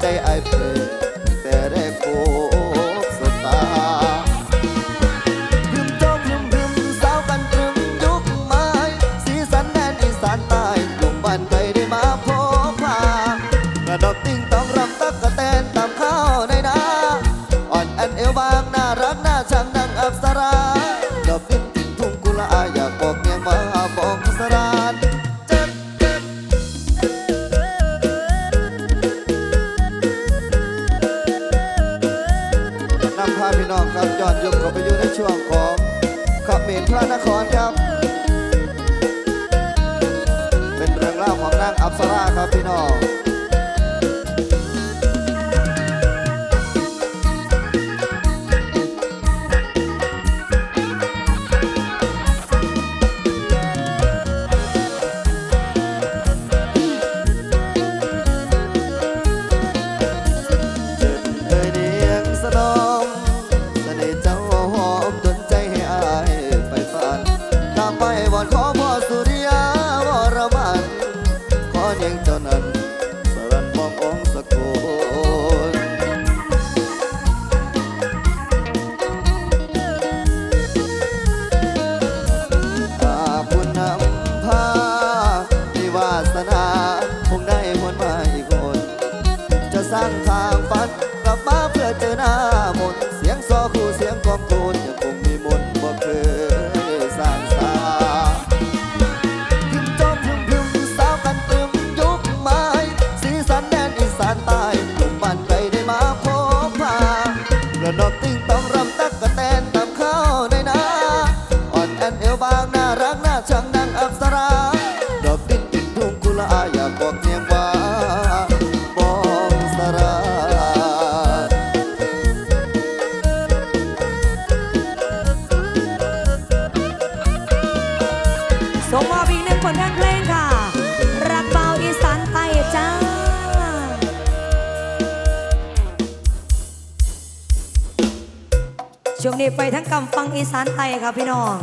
day I pray. ฟังอีสานไทยค่ะพี่น้อง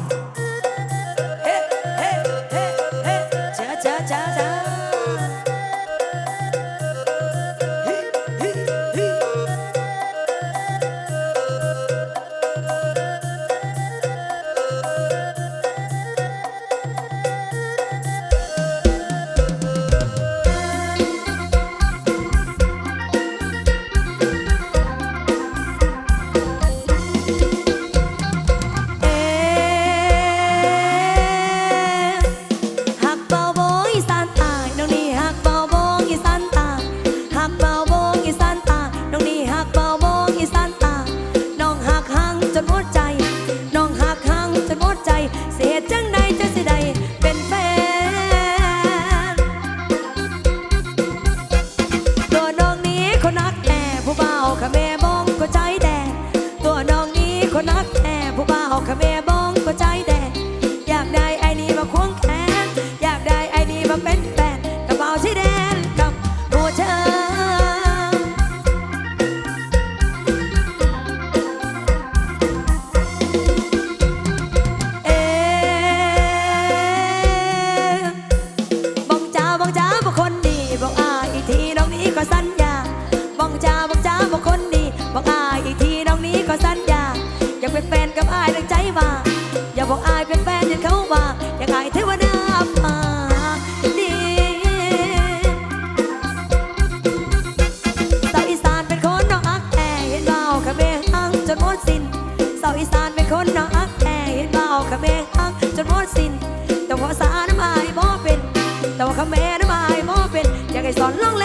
ก็แม่นะมายบ่เป็นอยากให้สอนลอง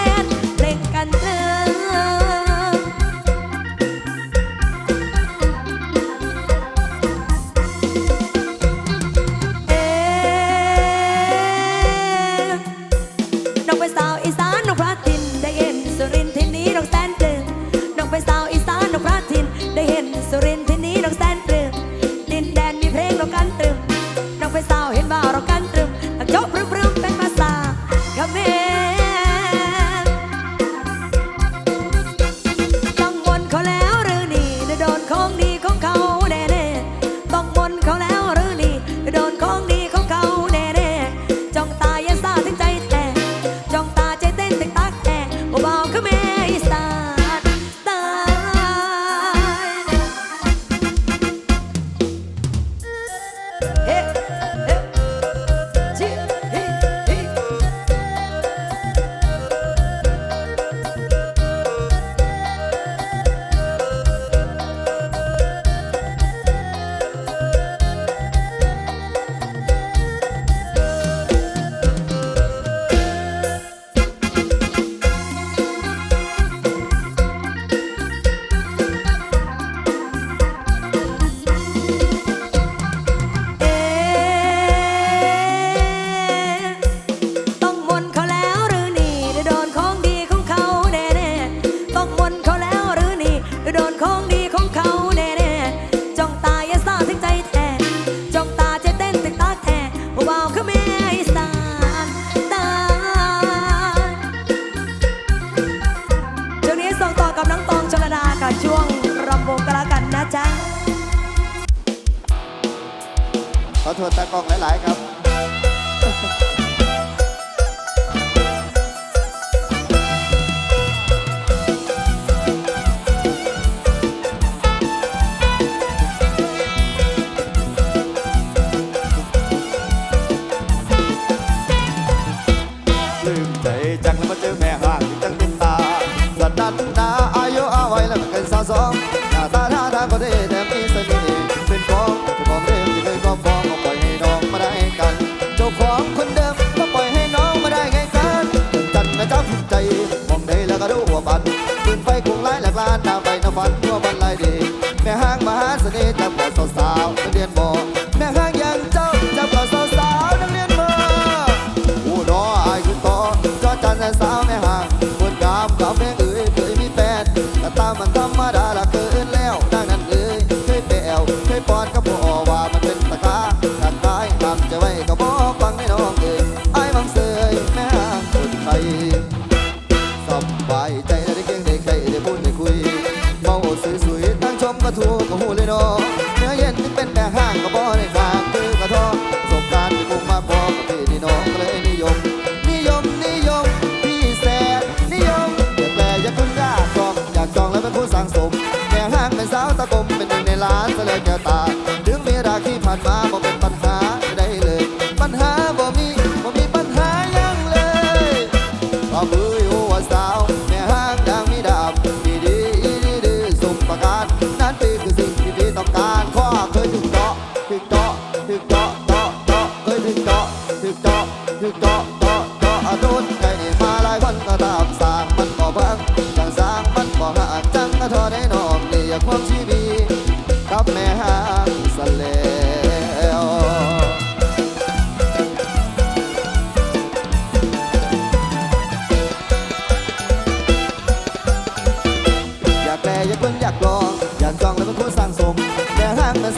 านเสลอแก้ตา ดึงเวลาที่ผ่านมา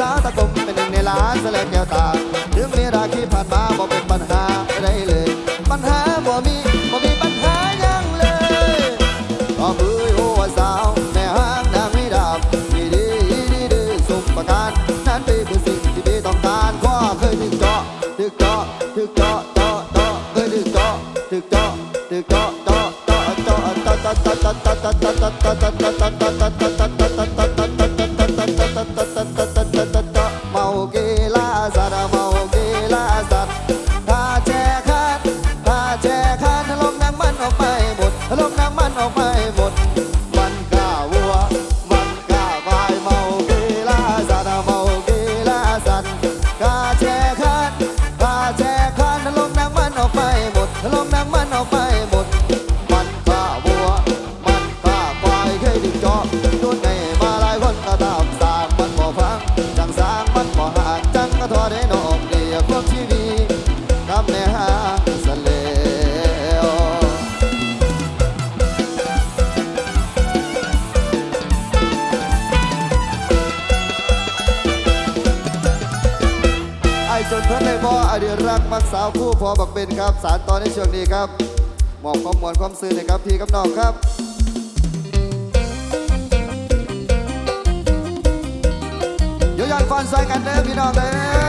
าตะกมเป็นหนึ่งในล้านแสลงแก้วตาถึงเวลาที่ผ่านมาบอกเป็นปัญหาไม่ได้เลย ปัญหาบ่มีบ่มีปัญหายังเลยก็มือหัวสาวแม่ห้างนางไม่ดับดีดีดีดีสมประการนั้นเป็นคือสิ่งที่พี่ต้องการก็เคยถึงเจาะถึงเจาะถึงเจาะเจาะเจาะเคยถึงเจาะถึงเจาะถึงเจาะเจาะเจาะเจาะเจาะเจาะเจาะเจาะเจาะเจาะเจาะเจาะเจาะ สาวคู่พอบักเป็นครับ สารตอนในช่วงนี้ครับหมอบความมวลความซื่อนะครับพี่กับน้องครับเดี๋ยวยังฟันใส่กันเด้อพี่น้องเด้อ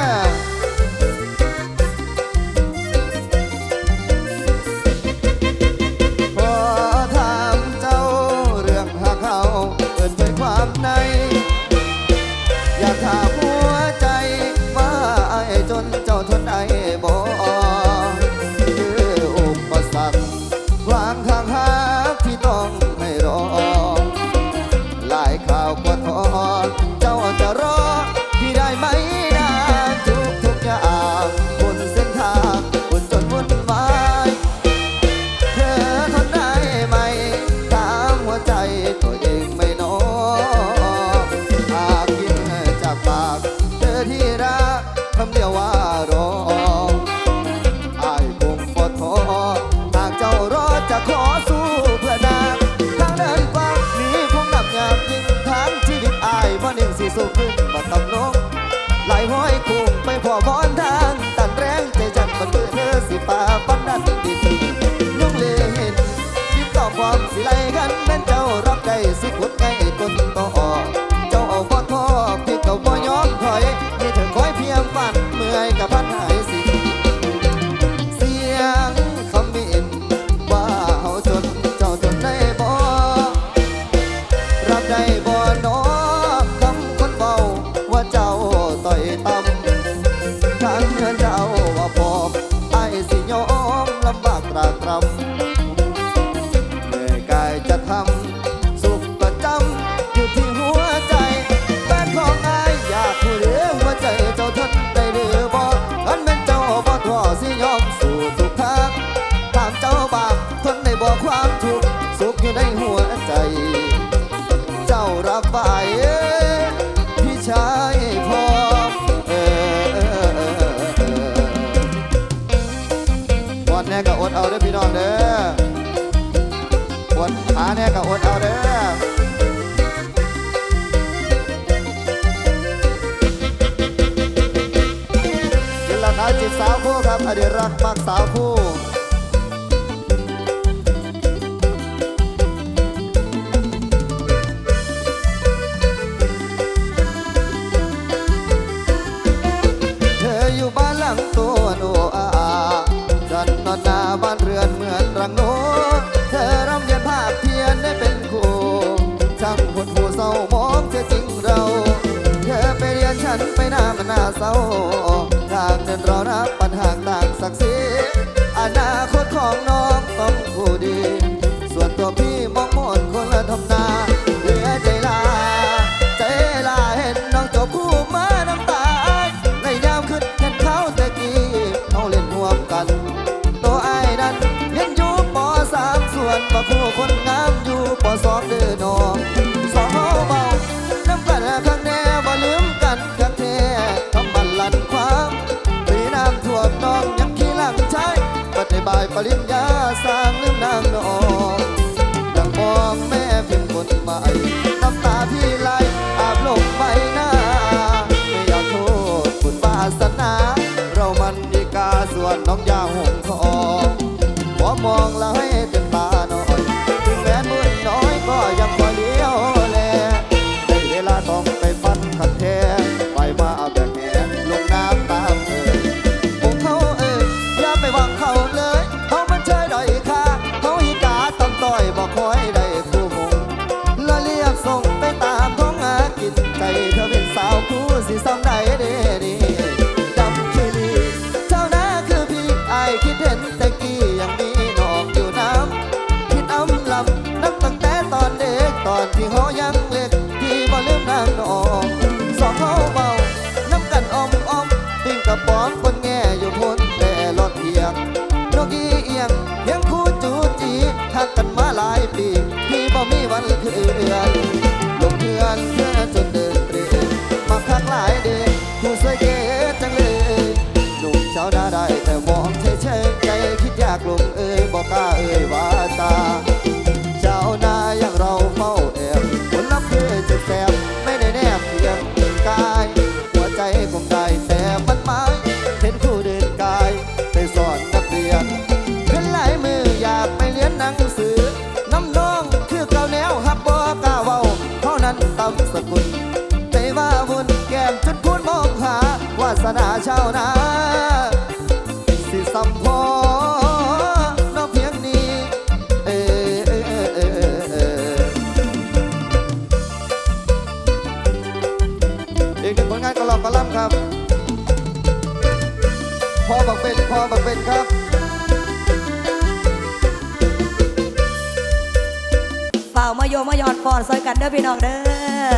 สิไลกันแม่นเจ้ารับได้สิกดไงก่ต้นต่อเจ้าเอาฟอดทอกที่เก่าบ่ยอมถอยนี่เธอคอยเพียงฝันเมื่อยกับพัน อดีรักมักสาวคู่ เธออยู่บ้านหลังตัวหนูอาฉันนอนนาบ้านเรือนเหมือนรังโนเธอร่ำเรียนภาคเพียนได้เป็นครูช่างคนผู้เศร้ามองเธอจริงเรา เธอไปเรียนฉันไปหน้ามันหน้าเศร้าางเดินรอรับปัญหาต่างศักดิ์ศรีอนาคตของน้อง นะสิสัมพอนอกเพียงนี้เออเออเออเอออีกหนึ่งผลงานกระลอกกระล่ำครับพ่อบักเป็นพ่อบักเป็นครับฝ่ามายมายอดฟอนซอยกันเด้อพี่น้องเด้อ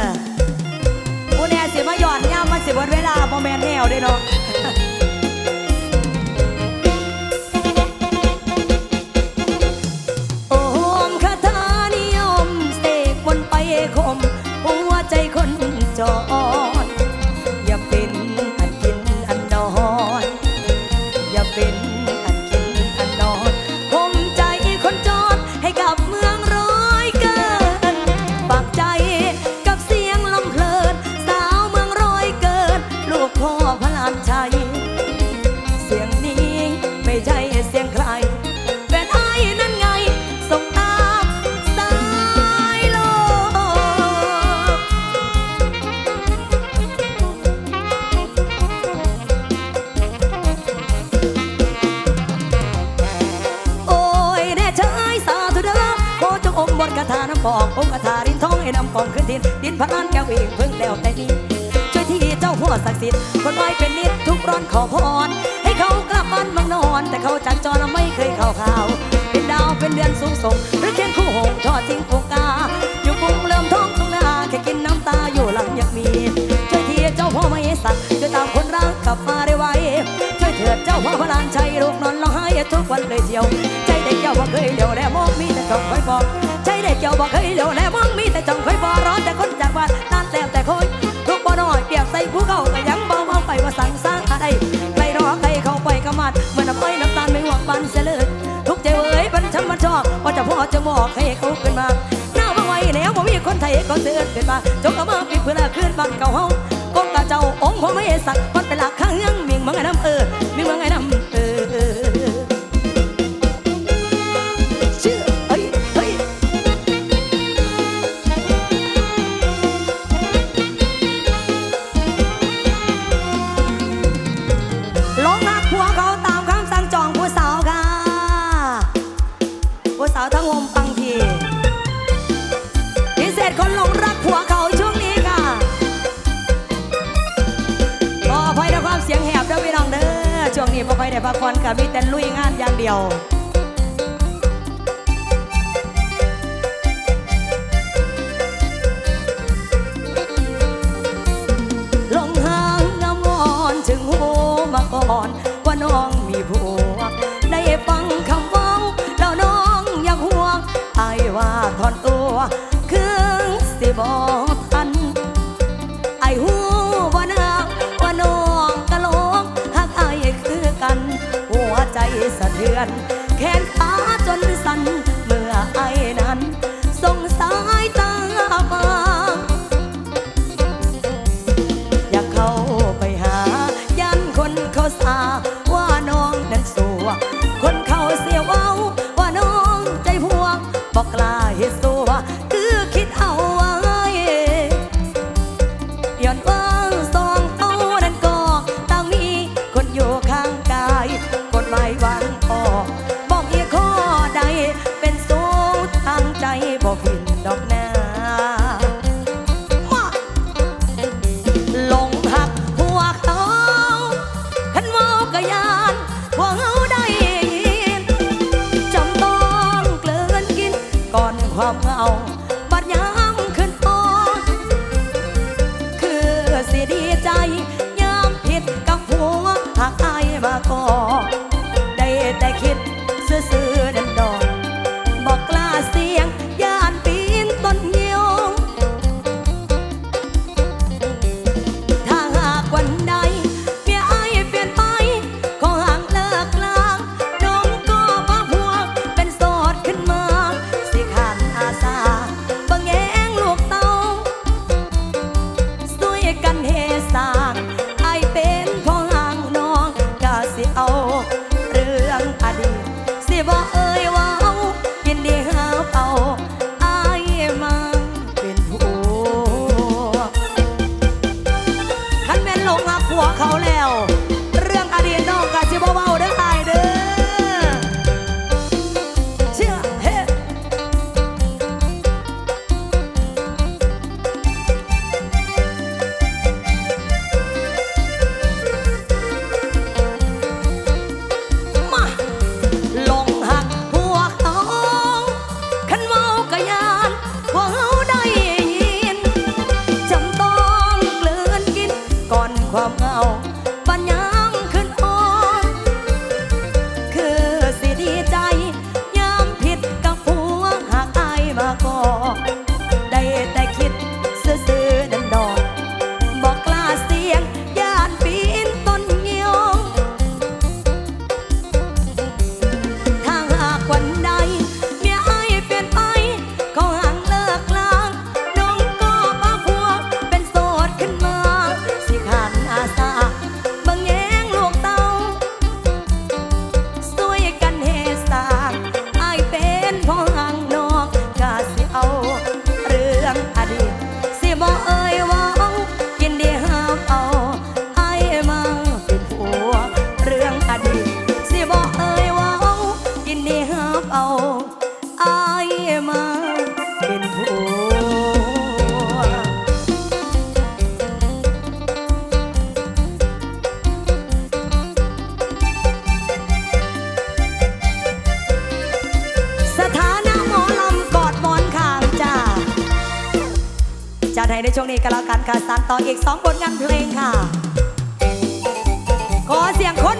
อุแน่สิมาหยอดย่ามันสิบนเวลาโมเมนต์แนวด้วยเนาะ จ้าบ่เคยเดียวแล้วมองมีแต่จงไฟยบอกใช้เด็กเจ้าบ่เคยเดียวแล้วมองมีแต่จงไฟยบอกร้อนแต่คนจากบ้านนั่นแล้แต่คนทุกบ่น้อยเปียกใส่ผู้เขาก็ยังเบาเมาไปว่าสั่งสร้างอะไรใครรอใครเข้าไปกระมัดมันน้ำไปน้ำตาลไม่หวังปันเสลิดทุกเจ้าเอ้ยมันช้ำมันชอกว่าจะพ่อจะบอกให้เขาขึ้นมาหน้าบังไว้แล้วบ่มีคนไทยก็เตือนขึ้นมาจงเอามาปิดเพื่อขึ้นบังเก่าเฮาก็ตาเจ้าองค์พระไม่สัก ช่วงนี้บ่ค่อยได้พักผ่อนค่ะมีแต่ลุยงานอย่างเดียวลงหางน้ำมอนถึงหูมาก่อนว่าน้องมีผัวได้ฟังคำว่าแล้วน้องอยากห่วงไอ้ว่าถอนตัวคือสิบอก lugar ในช่วงนี้ก็แล้วกันค่ะสานต่ออีกสองบทงานเพลงค่ะ ขอเสียงคน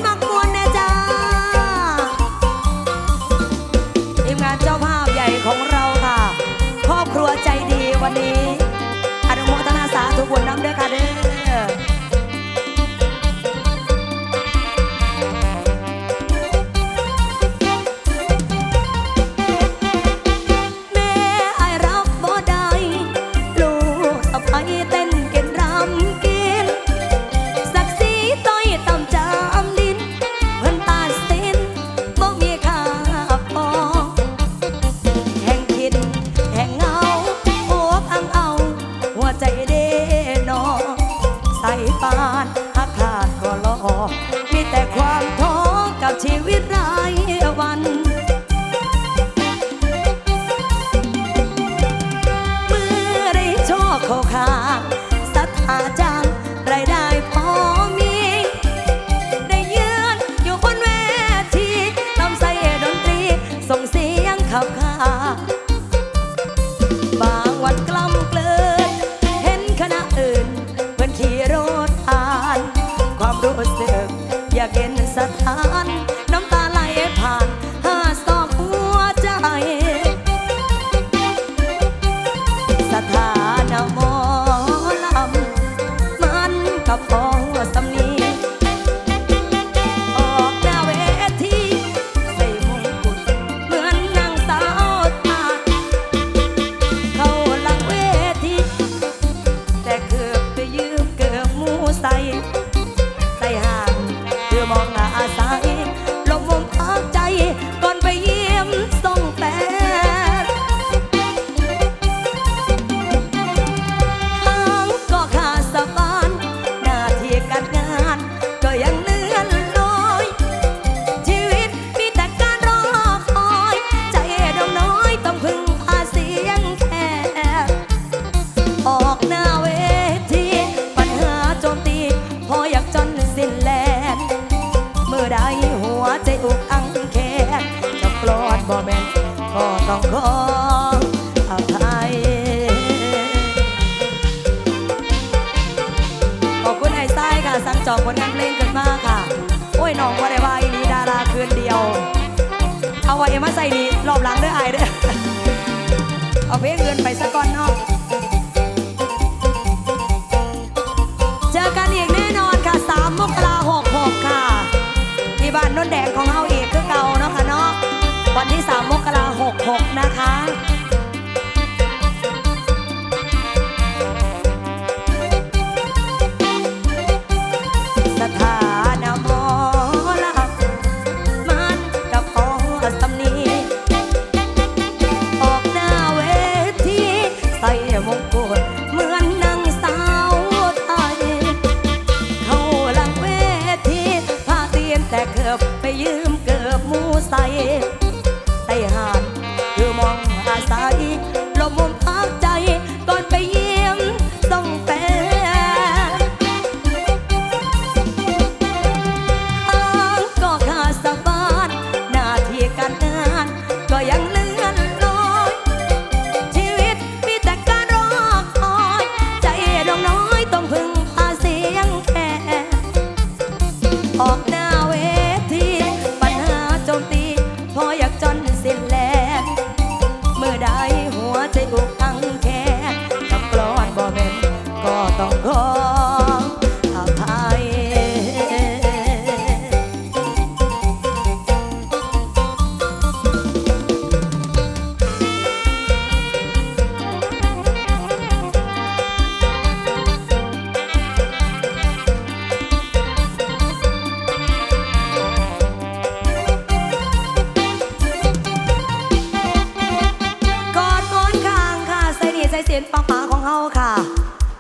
นปังปัาของเฮาค่ะ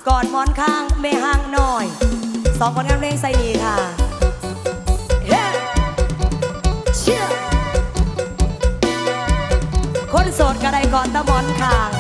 กอดมอนข้างเมห่างหน่อย สองคนงานเพลงใส่นีค่ะเฮ้เชีคนโสดกระได้กอดตะบอนข้าง